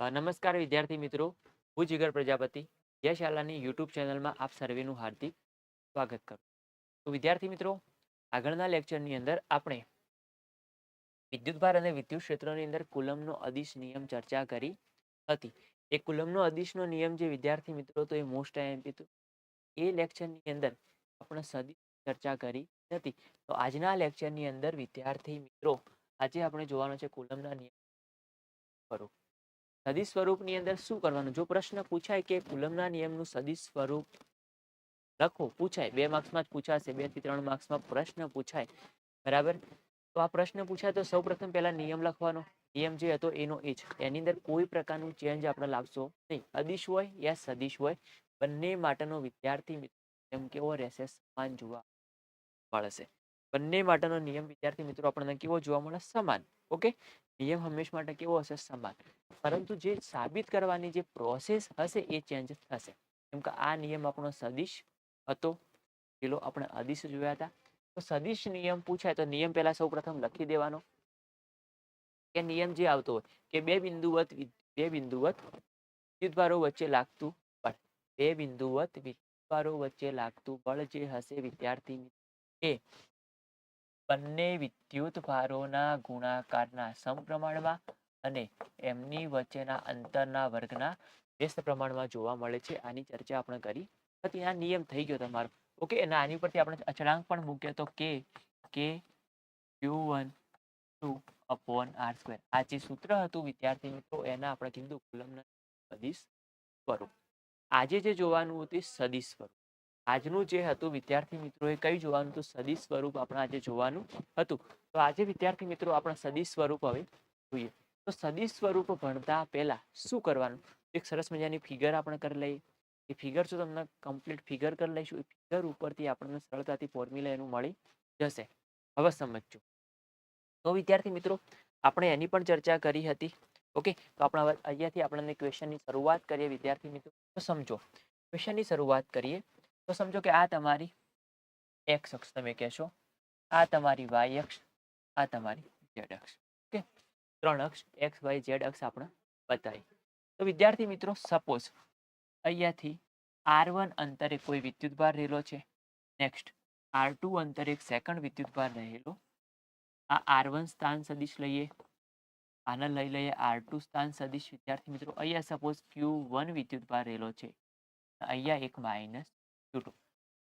નમસ્કાર વિદ્યાર્થી મિત્રો. હું જીગર પ્રજાપતિ. યશાલાની યુટ્યુબ ચેનલમાં આપ સર્વેનું હાર્દિક સ્વાગત કરું. તો વિદ્યાર્થી મિત્રો, આગળના લેક્ચરની અંદર આપણે વિદ્યુતભાર અને વિદ્યુત ક્ષેત્રની અંદર કુલમનો અદિશ નિયમ ચર્ચા કરી હતી. એ કુલમનો અદિશનો નિયમ જે વિદ્યાર્થી મિત્રો તો એ મોસ્ટ આઈએમપી હતું એ લેક્ચરની અંદર આપણે સદિશ ચર્ચા કરી હતી. તો આજના લેક્ચરની અંદર વિદ્યાર્થી મિત્રો, આજે આપણે જોવાનો છે કુલમના નિયમ. સ્વરૂપ સદિશ સ્વરૂપની અંદર શું કરવાનું? જો પ્રશ્ન પૂછાય કે કુલમના નિયમનું સદી સ્વરૂપ લખો, પૂછાય. બે માર્ક્સમાં જ પૂછાશે, બેથી ત્રણ માર્ક્સમાં પ્રશ્ન પૂછાય. બરાબર? તો આ પ્રશ્ન પૂછાય તો સૌ પ્રથમ પહેલા નિયમ લખવાનો. નિયમ જે હતો એનો એ જ. એની અંદર કોઈ પ્રકારનું ચેન્જ આપણે લાવશો નહીં. અદિશ હોય યા સદિશ હોય, બંને માટેનો વિદ્યાર્થી મિત્રો એમ કેવો રહેશે સમાન જોવા મળશે. બંને માટેનો નિયમ વિદ્યાર્થી મિત્રો આપણને કેવો જોવા મળે? સમાન. ઓકે? નિયમ હંમેશ માટે કેવો હશે સમાન પરંતુ જે સાબિત કરવાની જે પ્રોસેસ હશે એ ચેન્જ થશે. કેમ કે આ નિયમ આપણો સદિશ હતો. પેલો આપણે અદિશ જોયા હતા. તો સદિશ નિયમ પૂછાય તો નિયમ પહેલા સૌ લખી દેવાનો. કે નિયમ જે આવતો હોય, કે બે બિંદુવત બે બિંદુવત વિદ્યુતભારો વચ્ચે લાગતું બળ. બે બિંદુવત વિદ્યુતભારો વચ્ચે લાગતું બળ જે હશે વિદ્યાર્થી એ બંને વિદ્યુત ભારોના ગુણાકારના સમપ્રમાણમાં અને એમની વચ્ચેના અંતરના વર્ગના વ્યસ્ત પ્રમાણમાં જોવા મળે છે. આની ચર્ચા આપણે કરી. હતી આ નિયમ થઈ ગયો તમારો. ઓકે, અને આની ઉપરથી આપણે અચળાંક પણ મૂક્યો તો કે K Q one two upon R square આ જે સૂત્ર હતું, વિદ્યાર્થી મિત્રો, એના આપણે કીધું કુલમના સદિશ સ્વરૂપ. આજે જે જોવાનું હતું સદિશ સ્વરૂપ. આજનું જે હતું, વિદ્યાર્થી મિત્રોએ કઈ જોવાનું હતું? સદી સ્વરૂપ આપણે આજે જોવાનું હતું. તો આજે વિદ્યાર્થી મિત્રો આપણે સદી સ્વરૂપ હવે જોઈએ. તો સદી સ્વરૂપ ભણતા પહેલા શું કરવાનું? એક સરસ મજાની ફિગર આપણે કરી લઈએ. એ ફિગર શું તમને કમ્પ્લીટ ફિગર કરી લઈશું, એ ફિગર ઉપરથી આપણને સરળતાથી ફોર્મ્યુલા એનું મળી જશે. હવે સમજજો. તો વિદ્યાર્થી મિત્રો, આપણે એની પણ ચર્ચા કરી હતી. ઓકે? તો આપણે હવે અહીંયાથી આપણને ક્વેશ્ચનની શરૂઆત કરીએ વિદ્યાર્થી મિત્રો. તો સમજો. ક્વેશ્ચનની શરૂઆત કરીએ. તો સમજો કે આ તમારી એક્સ અક્ષ તમે કહેશો. આ તમારી વાય અક્ષ, આ તમારી ઝેડ અક્ષ. ઓકે? ત્રણ અક્ષ એક્સ વાય ઝેડ અક્ષ આપણે બતાવી. તો વિદ્યાર્થી મિત્રો સપોઝ અહીંયાથી આર વન અંતરે કોઈ વિદ્યુતભાર રહેલો છે. નેક્સ્ટ આર ટુ અંતરે એક સેકન્ડ વિદ્યુતભાર રહેલો. આ આર વન સ્થાન સદિશ લઈએ. આને લઈ લઈએ આર ટુ સ્થાન સદિશ. વિદ્યાર્થી મિત્રો, અહીંયા સપોઝ ક્યુ વન વિદ્યુતભાર રહેલો છે. અહીંયા એક માઇનસ ક્યુ ટુ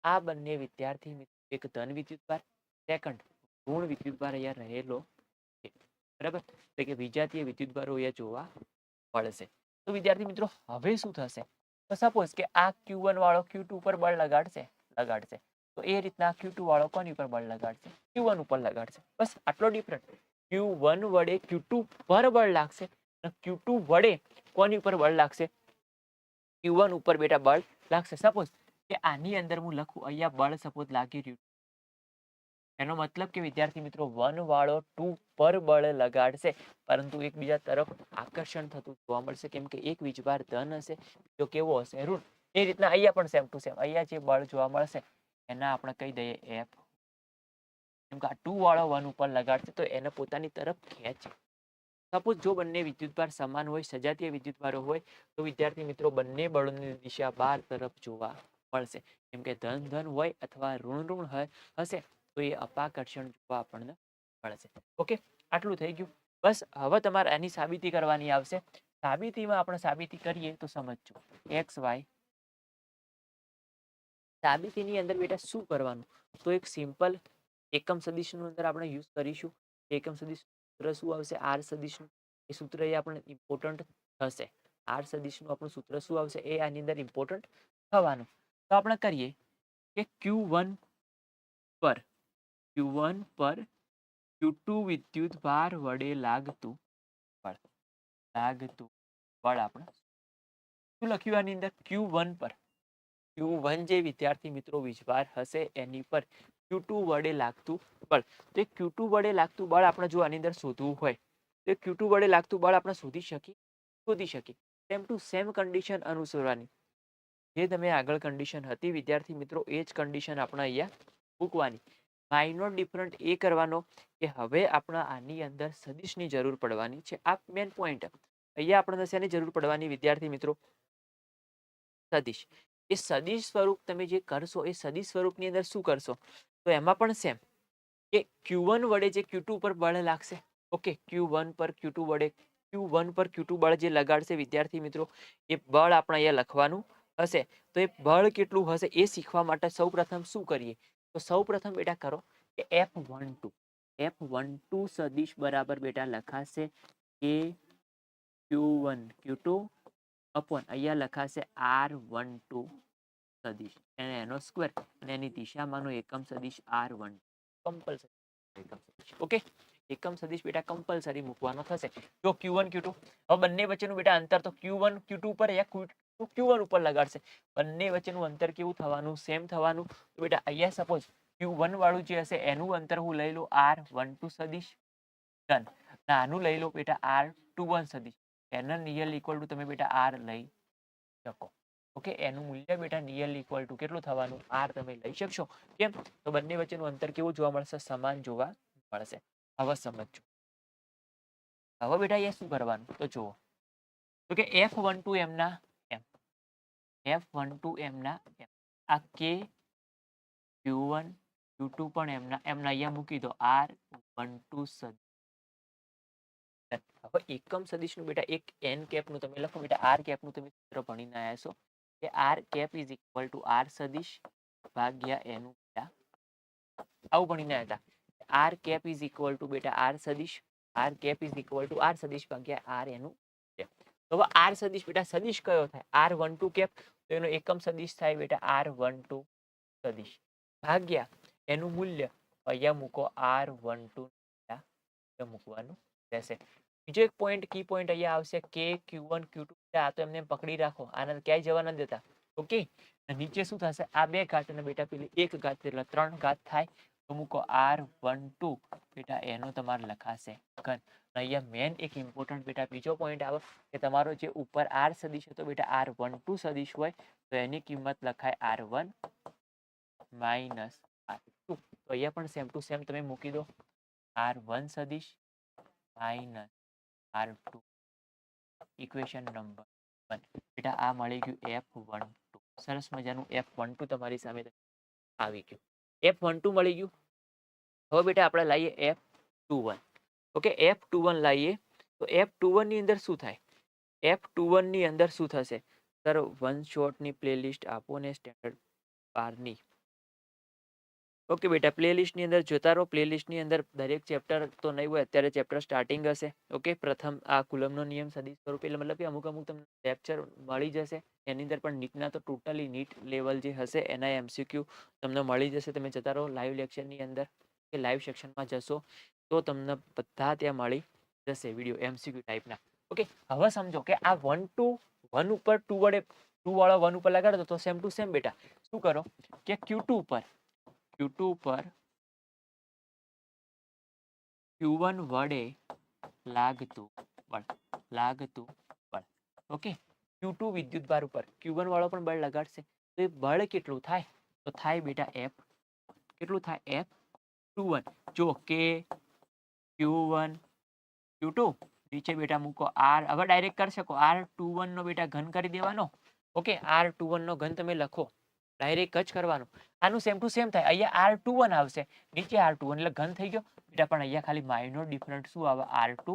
આ બંને વિદ્યાર્થી મિત્રો એક ધન વિદ્યુતભાર સેકન્ડ ઋણ વિદ્યુતભાર અહીંયા રહેલો છે. બરાબર? એટલે કે વિજાતીય વિદ્યુતભારો અહીંયા જોવા મળશે. તો વિદ્યાર્થી મિત્રો, હવે શું થશે? તો સપોઝ કે આ ક્યુ વન વાળો ક્યુ ટુ ઉપર બળ લગાડશે લગાડશે. તો એ રીતના ક્યુ ટુ વાળો કોની ઉપર બળ લગાડશે? ક્યુ વન ઉપર લગાડશે. બસ આટલો ડિફરન્ટ ક્યુ વન વડે ક્યુ ટુ પર બળ લાગશે અને ક્યુ ટુ વડે કોની ઉપર બળ લાગશે? ક્યુ વન ઉપર બેટા બળ લાગશે. સપોઝ કે આની અંદર હું લખું, અહીંયા બળ સપોઝ લાગી રહ્યું. એનો મતલબ કે વિદ્યાર્થી મિત્રો, વન વાળો ટુ પર બળ લગાડશે, પરંતુ એકબીજા તરફ આકર્ષણ થતું જોવા મળશે. કેમ કે એક વીજભાર ધન હશે તો કેવો હશે? ઋણ. એ રીતના અહીંયા પણ સેમ ટુ સેમ અહીંયા જે બળ જોવા મળશે, એના આપણે કહી દઈએ એફ કેમ કે આ ટુ વાળો વન ઉપર લગાડશે, તો એને પોતાની તરફ ખેંચે. સપોઝ જો બંને વિદ્યુતભાર સમાન હોય, સજાતીય વિદ્યુતભારો હોય, તો વિદ્યાર્થી મિત્રો, બંને બળોની દિશા બાર તરફ જોવા મળશે કેમ કે ધન ધન હોય અથવા ઋણ ઋણ હશે, તો એ અપાકર્ષણ જોવા આપણને મળશે. ઓકે? આટલું થઈ ગયું. બસ, હવે તમારે એની સાબિતી કરવાની આવશે. સાબિતીમાં આપણે સાબિતી કરીએ તો સમજજો. X, Y. સાબિતીની અંદર બેટા શું કરવાનું? તો એક સિમ્પલ એકમ સદિશનું અંદર આપણે યુઝ કરીશું. એકમ સદિશ સૂત્ર શું આવશે? આર સદિશનું. એ સૂત્ર એ આપણે ઇમ્પોર્ટન્ટ થશે. આર સદિશનું આપણું સૂત્ર શું આવશે? એ આની અંદર ઇમ્પોર્ટન્ટ થવાનું. તો આપણે કરીએ કે ક્યુ વન પર ક્યુ વન પર ક્યુ વિદ્યુત ભાર વડે લાગતું બળ લાગતું બળ આપણે શું લખ્યું આની અંદર? ક્યુ વન પર. ક્યુ વન જે વિદ્યાર્થી મિત્રો વીજભાર હશે એની પર ક્યુ વડે લાગતું બળ. તો એ ક્યુ ટુ વડે લાગતું બળ આપણે જો આની અંદર શોધવું હોય, તો ક્યુ વડે લાગતું બળ આપણે શોધી શકીએ? શોધી શકીએ. સેમ ટુ સેમ કન્ડિશન અનુસરવાની. જે તમે આગળ કન્ડિશન હતી, વિદ્યાર્થી મિત્રો, એ જ કન્ડિશન આપણે અહીંયા મૂકવાની. માઇનોર ડિફરન્ટ એ કરવાનો કે હવે આપણા આની અંદર સદિશની જરૂર પડવાની છે. આ મેન પોઈન્ટ અહીંયા આપણને શેની જરૂર પડવાની, વિદ્યાર્થી મિત્રો? સદિશ. એ સદિશ સ્વરૂપ તમે જે કરશો, એ સદિશ સ્વરૂપની અંદર શું કરશો? તો એમાં પણ સેમ કે ક્યુ વડે જે ક્યુ ઉપર પર બળ લાગશે. ઓકે ક્યુ પર ક્યુ વડે ક્યુ પર ક્યુ બળ જે લગાડશે વિદ્યાર્થી મિત્રો, એ બળ આપણે અહીંયા લખવાનું હશે તો એ બળ કેટલું હશે એ શીખવા માટે સૌ પ્રથમ શું કરીએ? તો સૌ પ્રથમ બેટા કરો કે F one two F one two સદીશ બરાબર બેટા લખાશે કે Q one Q two upon અહીંયા લખાશે આર વન ટુ સદીશ. અને એનો સ્ક્વેર અને એની દિશામાંનો એકમ સદીશ આર વન કમ્પલસરી એકમ સદીશ. ઓકે એકમ સદીશ બેટા કમ્પલસરી મૂકવાનો થશે. જો ક્યુ વન ક્યુ ટુ હવે બંને વચ્ચેનું બેટા અંતર તો ક્યુ વન ક્યુ ટુ પર યા ક્યુ વન ઉપર લગાડશે. બંને વચ્ચેનું અંતર કેવું થવાનું? સેમ થવાનું? તો બેટા, અહીંયા સપોઝ ક્યુ વન વાળું જે હશે, એનું અંતર હું લઈ લઉં આર વન ટુ સદિશ ડન આનું લઈ લો બેટા આર ટુ વન સદિશ. એના નિયર ઇક્વલ ટુ તમે બેટા આર લઈ શકો. ઓકે? એનું મૂલ્ય બેટા નિયર ઇક્વલ ટુ કેટલું થવાનું? આર તમે લઈ શકશો. કેમ? તો બંને વચ્ચેનું અંતર કેવું જોવા મળશે? સમાન જોવા મળશે. હવે સમજો હવે બેટા એ શું કરવાનું? તો જુઓ. તો કે એફ વન ટુ એમના એમ એફ વન ટુ એમના આ કે ક્યુ વન પણ એમના એમના અહીંયા મૂકી દો. આર વન હવે એકમ સદિશનું બેટા એક એન કેપનું તમે લખો બેટા આર કેપનું તમે સૂત્ર ભણીને આવ્યા છો કે R cap is equal to R સદિશ ભાગ્યા એનું બેટા. આવું ભણીને આવ્યા હતા. R cap is equal to બેટા આર સદિશ R cap is equal to R સદિશ ભાગ્યા આર એનું હવે આર સદિશ બેટા, સદિશ કયો થાય? આર વન ટુ કેપ તો એનો એકમ સદિશ થાય બેટા આર વન ટુ સદિશ. ભાગ્યા એનું મૂલ્ય અહીંયા મૂકો આર વન ટુ મૂકવાનું રહેશે. બીજો એક પોઈન્ટ કી પોઈન્ટ અહીંયા આવશે કે ક્યુ વન, ક્યુ ટુ આ તો એમને પકડી રાખો, આને ક્યાંય જવા ન દેતા. ઓકે? નીચે શું થશે? આ બે ઘાત અને બેટા પેલી એક ઘાત એટલે ત્રણ ઘાત થાય. તો મૂકો આર વન ટુ બેટા એનો તમારે લખાશે. ઘન. અહીંયા મેન એક ઇમ્પોર્ટન્ટ બેટા બીજો પોઈન્ટ આવે કે તમારો જે ઉપર આર સદિશ હતો બેટા, આર વન ટુ સદીશ હોય, તો એની કિંમત લખાય R one minus R two. તો અહીંયા પણ સેમ ટુ સેમ તમે મૂકી દો. આર વન સદીશ minus R two. Equation number one બેટા, આ મળી ગયું એફ વન ટુ સરસ મજાનું એફ વન ટુ તમારી સામે આવી ગયું. એફ વન ટુ મળી ગયું. હવે બેટા આપણે લાવીએ F two one okay F two one લાવીએ તો એફ ટુ વનની અંદર શું થાય? એફ ટુ વનની અંદર શું થશે? સર વન શોર્ટની પ્લેલિસ્ટ આપો ને સ્ટેન્ડર્ડ બારની. ઓકે બેટા, પ્લેલિસ્ટની અંદર જોતા રહો. પ્લેલિસ્ટની અંદર દરેક ચેપ્ટર તો નહીં હોય, અત્યારે ચેપ્ટર સ્ટાર્ટિંગ હશે. ઓકે, પ્રથમ આ કુલમનો નિયમ સદી સ્વરૂપે, એટલે મતલબ કે અમુક અમુક તમને લેક્ચર મળી જશે. એની અંદર પણ નીટના તો ટોટલી નીટ લેવલ જે હશે, એના એમસીક્યુ તમને મળી જશે. તમે જતા રહો લાઈવ લેક્ચરની અંદર, કે લાઈવ સેક્શનમાં જશો, તો તમને બધા ત્યાં મળી જશે વીડિયો એમસીક્યુ ટાઈપના. ઓકે, હવે સમજો કે આ વન ટુ વન ઉપર ટુ વડે ટુ વાળો વન ઉપર લગાડો તો સેમ ટુ સેમ બેટા. શું કરો? કે ક્યુ ટુ ઉપર ક્યુ પર ક્યુ વડે લાગતું બળ લાગતું બળ. ઓકે ક્યુ ટુ વિદ્યુત ભાર ઉપર ક્યુ વાળો પણ બળ લગાડશે. તો એ બળ કેટલું થાય? તો થાય બેટા એફ કેટલું થાય એફ ટુ વન જો કે ક્યુ વન નીચે બેટા મૂકો આર હવે ડાયરેક્ટ કરી શકો. આર ટુ વન નો બેટા ઘન કરી દેવાનો. ઓકે આર ટુ વન નો ઘન તમે લખો. ડાયરેક્ટ જ કરવાનું. આનું સેમ ટુ સેમ થાય. અહીંયા આર ટુ વન આવશે. નીચે આર ટુ એટલે ઘન થઈ ગયો. બેટા, પણ અહીંયા ખાલી માઇનોર ડિફરન્ટ શું આવે? R two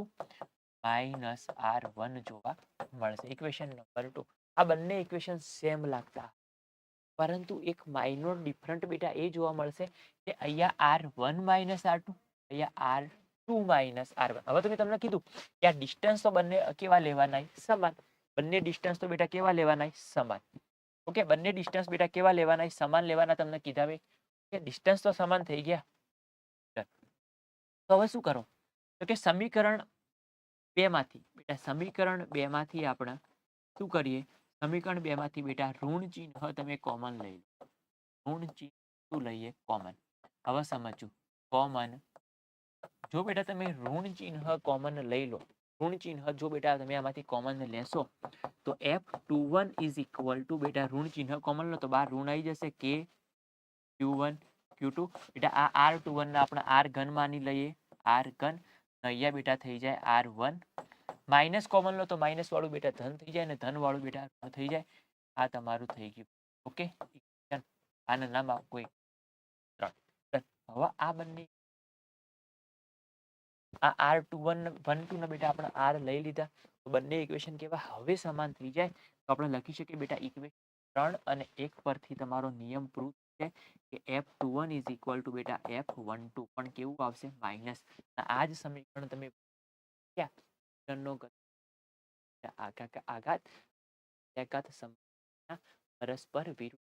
minus R one જોવા મળશે. ઇક્વેશન નંબર ટુ આ બંને ઇક્વેશન સેમ લાગતા. પરંતુ એક માઇનોર ડિફરન્ટ બેટા, એ જોવા મળશે કે અહીંયા R one minus R two અહીંયા R two minus R one હવે તો મેં તમને કીધું કે આ ડિસ્ટન્સ તો બંને કેવા લેવાના સમાન. બંને ડિસ્ટન્સ તો બેટા કેવા લેવાના સમાન. ઓકે, બંને ડિસ્ટન્સ બેટા કેવા લેવાના સમાન લેવાના તમને કીધા ભાઈ કે ડિસ્ટન્સ તો સમાન થઈ ગયા. તો હવે શું કરો? તો કે સમીકરણ બે માંથી, બેટા સમીકરણ બે માંથી આપણે શું કરીએ? સમીકરણ બે માંથી બેટા ઋણ ચિહ્ન તમે કોમન લઈ લો. ઋણ ચિહ્ન શું લઈએ? કોમન હવે સમજવું કોમન જો બેટા તમે ઋણ ચિહ્ન કોમન લઈ લો ઋણ ચિહ્ન જો બેટા તમે આમાંથી કોમન લેશો, તો F two one is equal to બેટા ઋણ ચિહ્ન કોમન લો, તો બાર ઋણ આવી જશે. કે ક્યુ વન ક્યુ ટુ બેટા આ આર ટુ વન આપણે આર ઘન માની લઈએ. આર ઘન અહીંયા બેટા થઈ જાય આર વન માઇનસ કોમન લો, તો માઇનસ વાળું બેટા ધન થઈ જાય અને ધન વાળું બેટા થઈ જાય. આ તમારું થઈ ગયું. ઓકે આના નામ આપો એક. હવે આ બંને આ R two one one two ના બેટા આપણે આર લઈ લીધા. બંને ઇક્વેશન કેવા? હવે સમાન થઈ જાય. તો આપણે લખી શકીએ બેટા ઇક્વેશન ત્રણ અને એક પરથી તમારો નિયમ પ્રૂવ છે કે F two one is equal to બેટા એફ વન ટુ પણ કેવું આવશે? માઇનસ આ જ સમીકરણ તમે આઘાત આઘાત પરસ્પર વિરુદ્ધ.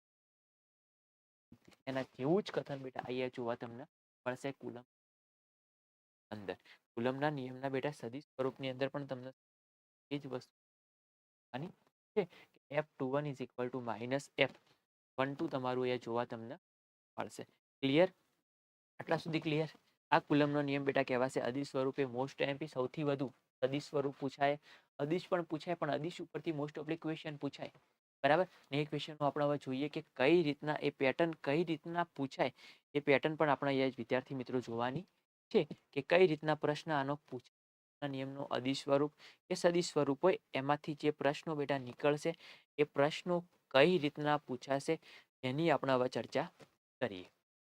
એના જેવું જ કથન બેટા અહીંયા જોવા તમને મળશે કુલમ અંદર. કુલમના નિયમના બેટા સદી સ્વરૂપની અંદર પણ તમને એ જ વસ્તુ અને છે F two one is equal to minus F one two તમારું અહીંયા જોવા તમને મળશે. ક્લિયર આટલા સુધી ક્લિયર આ કુલમનો નિયમ બેટા કહેવાશે અદિશ સ્વરૂપે મોસ્ટ એમપી સૌથી વધુ. અદિશ સ્વરૂપ પૂછાય. અદિશ પણ પૂછાય, પણ અદિશ ઉપરથી મોસ્ટ ઓફલી ક્વેશ્ચન પૂછાય. બરાબર? ને એ ક્વેશ્ચનમાં આપણે હવે જોઈએ કે કઈ રીતના એ પેટર્ન કઈ રીતના પૂછાય? એ પેટર્ન પણ આપણા અહીંયા વિદ્યાર્થી મિત્રો જોવાની છે કે કઈ રીતના પ્રશ્ન આનો પૂછાય નિયમનો અદિશ સ્વરૂપ કે સદી સ્વરૂપ હોય, એમાંથી જે પ્રશ્નો બેટા નીકળશે, એ પ્રશ્નો કઈ રીતના પૂછાશે, એની આપણે હવે ચર્ચા કરીએ.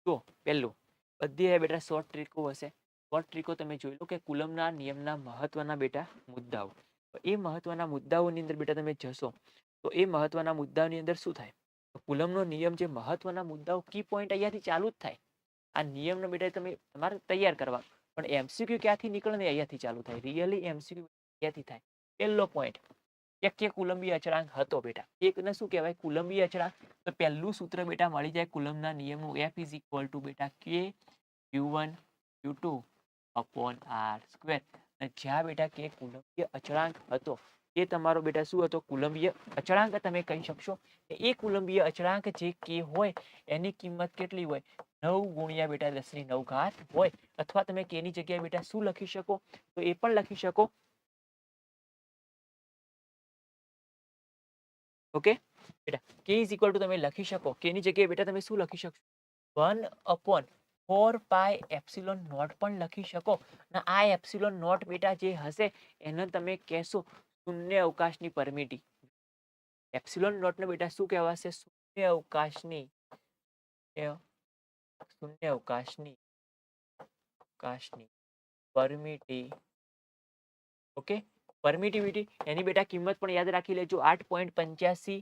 તો પહેલું, બધી બેટા શોર્ટ ટ્રીકો હશે. શોર્ટ ટ્રીકો તમે જોઈ લો કે કુલમના નિયમના મહત્વના બેટા મુદ્દાઓ. એ મહત્વના મુદ્દાઓની અંદર બેટા તમે જશો, તો એ મહત્વના મુદ્દાઓની અંદર શું થાય? કુલમનો નિયમ જે મહત્વના મુદ્દાઓ કી પોઈન્ટ અહીંયાથી ચાલુ જ થાય. આ નિયમનો બેટા તમે તમારે તૈયાર કરવા. પણ એમસીક્યુ ક્યાંથી નીકળે ને અહીંયાથી ચાલુ થાય. રિયલી એમસીક્યુ ક્યાંથી થાય? પહેલો પોઈન્ટ કે કે કુલંબી અચળાંક હતો બેટા. એકને શું કહેવાય? કુલંબી અચળાંક. તો પહેલું સૂત્ર બેટા મળી જાય કુલંબના નિયમનું. એફ ઇઝ ઇક્વલ ટુ બેટા K U one U two upon R square જ્યાં બેટા કે કુલંબીય અચળાંક હતો એ તમારો બેટા શું હતો? કુલંબીય અચળાંક તમે કહી શકશો? એ કુલંબીય અચળાંક જે કે હોય, એની કિંમત કેટલી હોય? નવ ગુણ્યા બેટા દસની નવ ઘાત હોય. અથવા તમે કેની જગ્યાએ બેટા શું લખી શકો? તો એ પણ લખી શકો. ઓકે? બેટા, કે ઇઝ ઇક્વલ ટુ તમે લખી શકો. કેની જગ્યાએ બેટા તમે શું લખી શકશો? One upon four pi epsilon naught પણ લખી શકો. અને આ એપ્સિલોન નોટ બેટા જે હશે, એને તમે કહેશો શૂન્ય અવકાશની પરમિટી એપ્સિલોન નોટને બેટા શું કહેવાશે શૂન્ય અવકાશની શૂન્ય અવકાશની અવકાશની પરમિટી ઓકે પરમિટિવિટી એની બેટા કિંમત પણ યાદ રાખી લેજો આઠ પોઈન્ટ પંચ્યાસી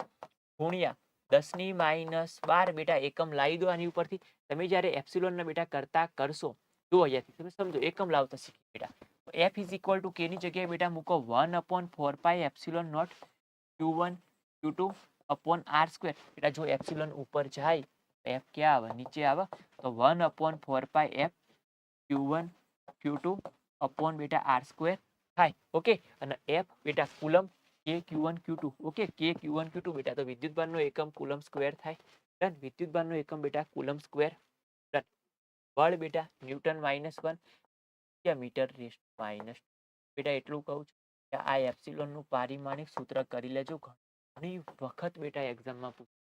ગુણ્યા દસની માઇનસ બાર બેટા એકમ લાવી દો આની ઉપરથી તમે જ્યારે એપ્સિલોનના બેટા કરતા કરશો તો અહીંયાથી તમે સમજો એકમ લાવતા શીખી બેટા એફ ઇઝ ઇક્વલ ટુ કેની જગ્યાએ બેટા મૂકો one upon four pi epsilon naught Q one Q two upon R square બેટા જો એપ્સિલોન ઉપર જાય એફ ક્યાં આવે? નીચે આવે. તો one upon four pi F Q one Q two upon બેટા આર સ્ક્વેર થાય. ઓકે? અને એફ બેટા coulomb K Q one Q two okay? K Q one Q two બેટા તો વિદ્યુતભારનો એકમ કુલમ સ્ક્વેર થાય. ડન વિદ્યુતભારનો એકમ બેટા કુલમ સ્ક્વેર ડન બળ બેટા ન્યૂટન માઇનસ વન કે મીટર રેસ માઇનસ બેટા એટલું કહું છું કે આ એપ્સિલોનનું પારિમાણિક સૂત્ર કરી લેજો ઘણી વખત બેટા એક્ઝામમાં પૂછાય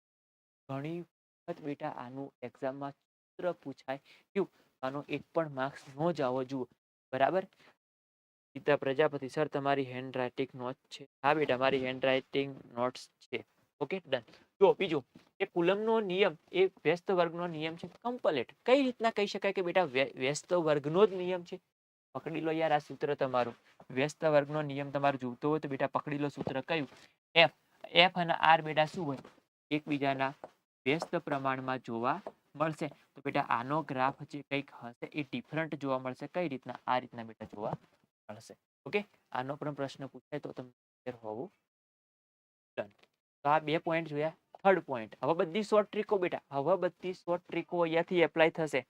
ઘણી વખત બેટા આનું એક્ઝામમાં સૂત્ર પૂછાય કયું, આનો એક પણ માર્ક્સ ન જ આવો જુઓ, બરાબર? ગીતા પ્રજાપતિ સર તમારી હેન્ડ રાઇટિંગ નોટ છે. હા બેટા, મારી હેન્ડ રાઇટિંગ નોટ્સ છે. Okay, done. જો બીજું કે કુલમનો નિયમ, એ વ્યસ્ત વર્ગનો નિયમ છે. કમ્પલેટ કઈ રીતના કહી શકાય કે બેટા વ્યસ્ત વર્ગનો જ નિયમ છે? પકડી લો યાર આ સૂત્ર તમારું. વ્યસ્ત વર્ગનો નિયમ તમારે જોતો હોય તો બેટા પકડી લો સૂત્ર. કયું? એફ એફ અને આર બેટા શું હોય? એકબીજાના વ્યસ્ત પ્રમાણમાં જોવા મળશે. તો બેટા આનો ગ્રાફ જે કંઈક હશે એ ડિફરન્ટ જોવા મળશે. કઈ રીતના? આ રીતના બેટા જોવા મળશે. ઓકે આનો પણ પ્રશ્ન પૂછાય તો તમને હોવું ડન તો આ બે પોઈન્ટ જોયા. થર્ડ પોઈન્ટ હવે બધી શોર્ટ ટ્રીકો બેટા. હવે બધી શોર્ટ ટ્રીકો અહીંયાથી એપ્લાય થશે.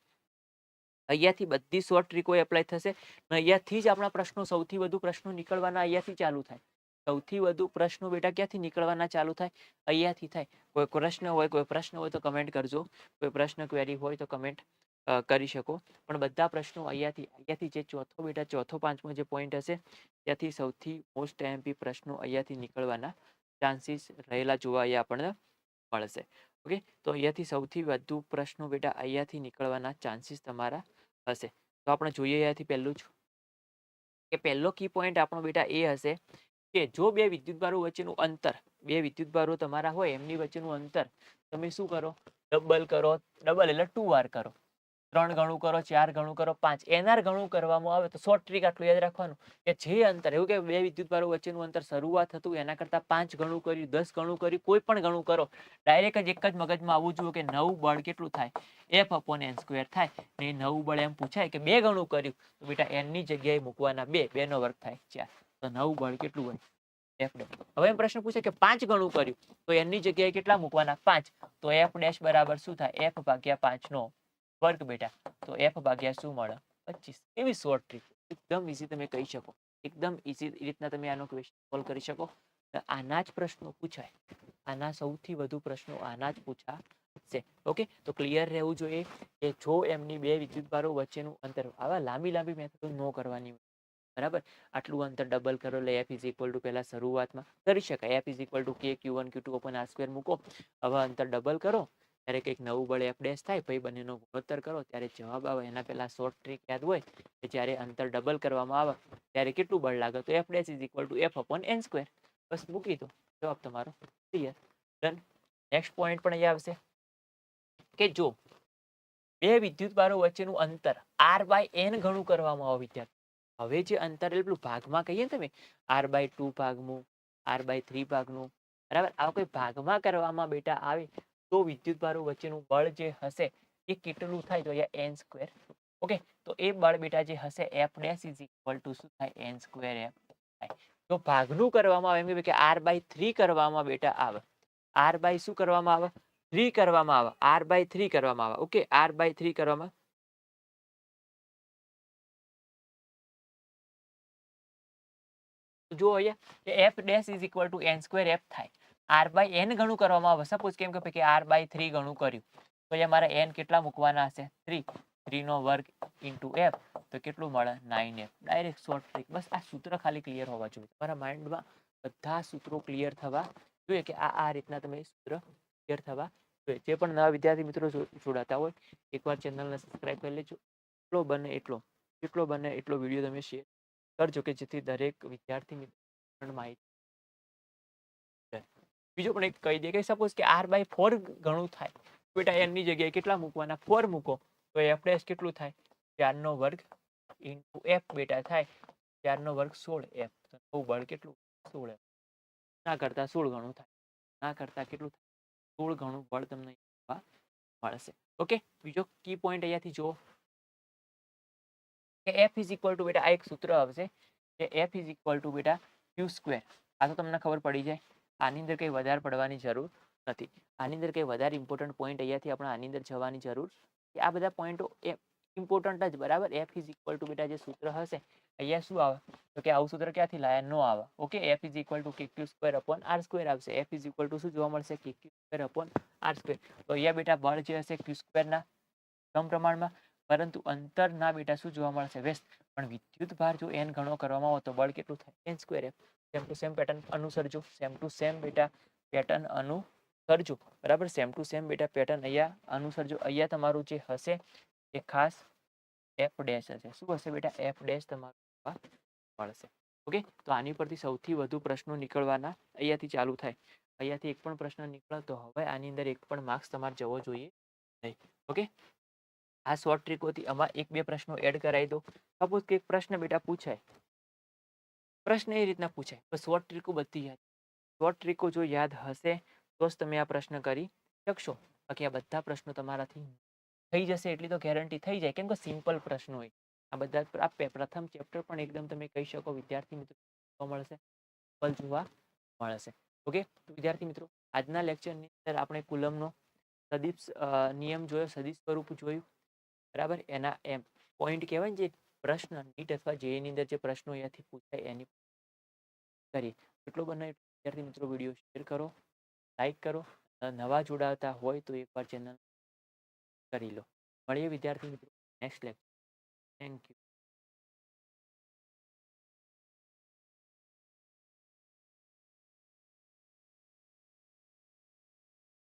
અહીંયાથી બધી શોર્ટ ટ્રીકો એપ્લાય થશે અને અહીંયાથી જ આપણા પ્રશ્નો સૌથી વધુ પ્રશ્નો નીકળવાના અહીંયાથી ચાલુ થાય. સૌથી વધુ પ્રશ્નો બેટા ક્યાંથી નીકળવાના ચાલુ થાય? અહીંયાથી થાય. કોઈ પ્રશ્ન હોય, કોઈ પ્રશ્ન હોય તો કમેન્ટ કરજો. કોઈ પ્રશ્ન ક્વેરી હોય તો કમેન્ટ કરી શકો. પણ બધા પ્રશ્નો અહીંયાથી અહીંયાથી જે ચોથો બેટા, ચોથો, પાંચમો જે પોઈન્ટ હશે, ત્યાંથી સૌથી મોસ્ટ એમપી પ્રશ્નો અહીંયાથી નીકળવાના ચાન્સીસ રહેલા જોવા અહીંયા આપણને મળશે. ઓકે? તો અહીંયાથી સૌથી વધુ પ્રશ્નો બેટા અહીંયાથી નીકળવાના ચાન્સીસ તમારા હશે. તો આપણે જોઈએ અહીંયાથી પહેલું જ. કે પહેલો કી પોઈન્ટ આપણો બેટા એ હશે કે જો બે વિદ્યુતભારો વચ્ચેનું અંતર, બે વિદ્યુતભારો તમારા હોય એમની વચ્ચેનું અંતર, તમે શું કરો? ડબલ કરો ડબલ એટલે ટુ વાર કરો. ત્રણ ગણું કરો, ચાર ગણું કરો, પાંચ. એનાર ગણું કરવામાં આવે તો શોર્ટ ટ્રીક આટલું યાદ રાખવાનું કે જે અંતર, એવું કે બે વિદ્યુતભારો વચ્ચેનું અંતર શરૂઆત હતું, એના કરતાં પાંચ ગણું કર્યું, દસ ગણું કર્યું, કોઈ પણ ગણું કરો, ડાયરેક્ટ જ એક જ મગજમાં આવવું જોઈએ કે નવું બળ કેટલું થાય. એફ અપોન એન સ્ક્વેર થાય. ને નવું બળ એમ પૂછાય કે બે ગણું કર્યું. તો બેટા એનની જગ્યાએ મૂકવાના બે બે નો વર્ગ થાય ચાર. તો નવું બળ કેટલું હોય? એફ હવે એમ પ્રશ્ન પૂછે કે પાંચ ગણું કર્યું, તો એની જગ્યાએ કેટલા મૂકવાના? પાંચ. તો એફ ડેશ બરાબર શું થાય? એફ ભાગ્યા પાંચ નો વર્ગ બેટા તો એફ ભાગ્યા શું મળે? પચીસ. એવી શોર્ટ ટ્રીક એકદમ ઇઝી તમે કહી શકો. એકદમ ઇઝી રીતના તમે આનો ક્વેશ્ચન સોલ્વ કરી શકો. આના જ પ્રશ્નો પૂછાય. આના સૌથી વધુ પ્રશ્નો આના જ પૂછાશે. ઓકે તો ક્લિયર રહેવું જોઈએ કે જો એમની બે વિદ્યુતભારો વચ્ચેનું અંતર આવા લાંબી લાંબી મેથડો ન કરવાની. બરાબર? આટલું અંતર ડબલ કરો એટલે એફ ઇઝ ઇક્વલ ટુ પહેલાં શરૂઆતમાં કરી શકાય. F is equal to K Q one Q two upon આ સ્ક્વેર મૂકો. હવે અંતર ડબલ કરો. ત્યારે કંઈક નવું બળ એફ થાય ભાઈ બંનેનો ગુણોત્તર કરો, ત્યારે જવાબ આવે. એના પહેલા શોર્ટ ટ્રીક યાદ હોય, કે જ્યારે અંતર ડબલ કરવામાં આવે, ત્યારે કેટલું બળ લાગે? તો F dash is equal to F upon N square બસ મૂકી દો. જવાબ તમારો ક્લિયર ડન નેક્સ્ટ પોઈન્ટ પણ અહીંયા આવશે. કે જો બે વિદ્યુતભારો વચ્ચેનું અંતર આર બાય એન ઘણું કરવામાં આવે, વિદ્યાર્થી. હવે જે અંતર એટલે પેલું ભાગમાં કહીએ ને તમે આર બાય ટુ ભાગનું આર બાય થ્રી ભાગનું, બરાબર? આવા કોઈ ભાગમાં કરવામાં બેટા આવે તો વિદ્યુતભારો વચ્ચેનું બળ જે હશે એ કેટલું થાય તો અહીંયા એન સ્ક્વેર ઓકે તો એ બળ બેટા જે હશે F dash is equal to શું થાય? એન સ્ક્વેર એફ થાય. તો ભાગનું કરવામાં આવે એમ કે આર બાય થ્રી કરવામાં બેટા આવે. આર બાય શું કરવામાં આવે? થ્રી કરવામાં આવે. આર બાય થ્રી કરવામાં આવે. ઓકે આર બાય થ્રી કરવામાં જો અહીંયા F dash is equal to N square F થાય. આર બાય એન ગણું કરવામાં આવે સપોઝ કેમ કે ભાઈ આર બાય થ્રી ગણું કર્યું. તો અહીંયા મારે એન કેટલા મૂકવાના હશે? થ્રી થ્રી નો વર્ગ ઇન્ટુ એફ તો કેટલું મળે? Nine F direct short trick બસ આ સૂત્ર ખાલી ક્લિયર હોવા જોઈએ. તમારા માઇન્ડમાં બધા સૂત્રો ક્લિયર થવા જોઈએ કે આ આ રીતના તમે સૂત્ર ક્લિયર થવા જોઈએ. જે પણ નવા વિદ્યાર્થી મિત્રો જોડાતા હોય, એકવાર ચેનલને સબસ્ક્રાઇબ કરી લેજો. એટલો બને એટલો, જેટલો બને એટલો વીડિયો તમે શેર કરજો કે જેથી દરેક વિદ્યાર્થી મિત્રો માહિતી. બીજું પણ એક કહી દે કે સપોઝ કે આર બાય ફોર ઘણું થાય. બેટા એની જગ્યાએ કેટલા મૂકવાના? ફોર મૂકો. તો એફ ડેશ કેટલું થાય? ચારનો વર્ગ ઇન્ટુ એફ બેટા થાય ચારનો વર્ગ સોળ એફ તો નવું બળ કેટલું? સોળ એફ ના કરતા સોળ ગણું થાય. ના કરતા કેટલું થાય? સોળ ગણું બળ તમને જોવા મળશે. ઓકે બીજો કી પોઈન્ટ અહીંયાથી જુઓ. કે એફ ઇઝ ઇક્વલ ટુ બેટા આ એક સૂત્ર આવશે. કે એફ ઇઝ ઇક્વલ ટુ બેટા ક્યુ સ્ક્વેર આ તો તમને ખબર પડી જાય. આની અંદર કંઈ વધારે પડવાની જરૂર નથી. આની અંદર કંઈ વધારે ઇમ્પોર્ટન્ટ પોઈન્ટ અહીંયાથી આપણે આની અંદર જવાની જરૂર કે આ બધા પોઈન્ટો એ ઇમ્પોર્ટન્ટ જ, બરાબર? એફ ઇઝ ઇક્વલ ટુ બેટા જે સૂત્ર હશે, અહીંયા શું આવે? તો કે આવું સૂત્ર ક્યાંથી લાયા? નો આવે. Okay F is equal to K Q square upon R square આવશે. એફ ઇઝ ઇક્વલ ટુ શું જોવા મળશે? K Q square upon R square તો અહીંયા બેટા બળ જે હશે ક્યુ સ્ક્વેરના સમ પ્રમાણમાં, પરંતુ અંતર ના બેટા શું જોવા મળશે? વેસ્ટ. પણ વિદ્યુત ભાર જો એન ગણો કરવામાં આવે તો બળ કેટલું થાય? N square F same to same pattern અનુસરજો. Same to same બેટા પેટર્ન અનુસરજો. બરાબર? સેમ ટુ સેમ બેટા પેટર્ન અહીંયા અનુસરજો. અહીંયા તમારું જે હશે એ ખાસ એફ ડેશ હશે. શું હશે બેટા? એફ ડેશ તમારું મળશે. ઓકે? તો આની પરથી સૌથી વધુ પ્રશ્નો નીકળવાના અહીંયાથી ચાલુ થાય. અહીંયાથી એક પણ પ્રશ્ન નીકળે તો હવે આની અંદર એક પણ માર્ક્સ તમારે જવો જોઈએ નહીં. ઓકે? આ શોર્ટ ટ્રીકોથી આમાં એક બે પ્રશ્નો એડ કરાવી દો. સપોઝ કે એક પ્રશ્ન બેટા પૂછાય. પ્રશ્ન એ રીતના પૂછાય. પણ શોર્ટ ટ્રીકો બધી યાદ શોર્ટ ટ્રીકો જો યાદ હશે, તો જ તમે આ પ્રશ્ન કરી શકશો. બાકી આ બધા પ્રશ્નો તમારાથી થઈ જશે એટલી તો ગેરંટી થઈ જાય. કેમ કે સિમ્પલ પ્રશ્નો હોય આ બધા આ પ્રથમ ચેપ્ટર પણ એકદમ તમે કહી શકો વિદ્યાર્થી મિત્રો મળશે. સિમ્પલ જોવા મળશે. ઓકે? વિદ્યાર્થી મિત્રો, આજના લેક્ચરની અંદર આપણે કુલમનો સદીપ નિયમ જોયો, સદીપ સ્વરૂપ જોયું. બરાબર? એના એમ પોઈન્ટ કહેવાય ને જે પ્રશ્ન નીટ અથવા જેની અંદર જે પ્રશ્નો અહીંયાથી પૂછાય એની કરીએ. એટલો બને વિદ્યાર્થી મિત્રો વીડિયો શેર કરો, લાઈક કરો નવા જોડાતા હોય તો એકવાર ચેનલ કરી લો. મળીએ વિદ્યાર્થી મિત્રો, નેક્સ્ટ લેક્ચર. Thank you.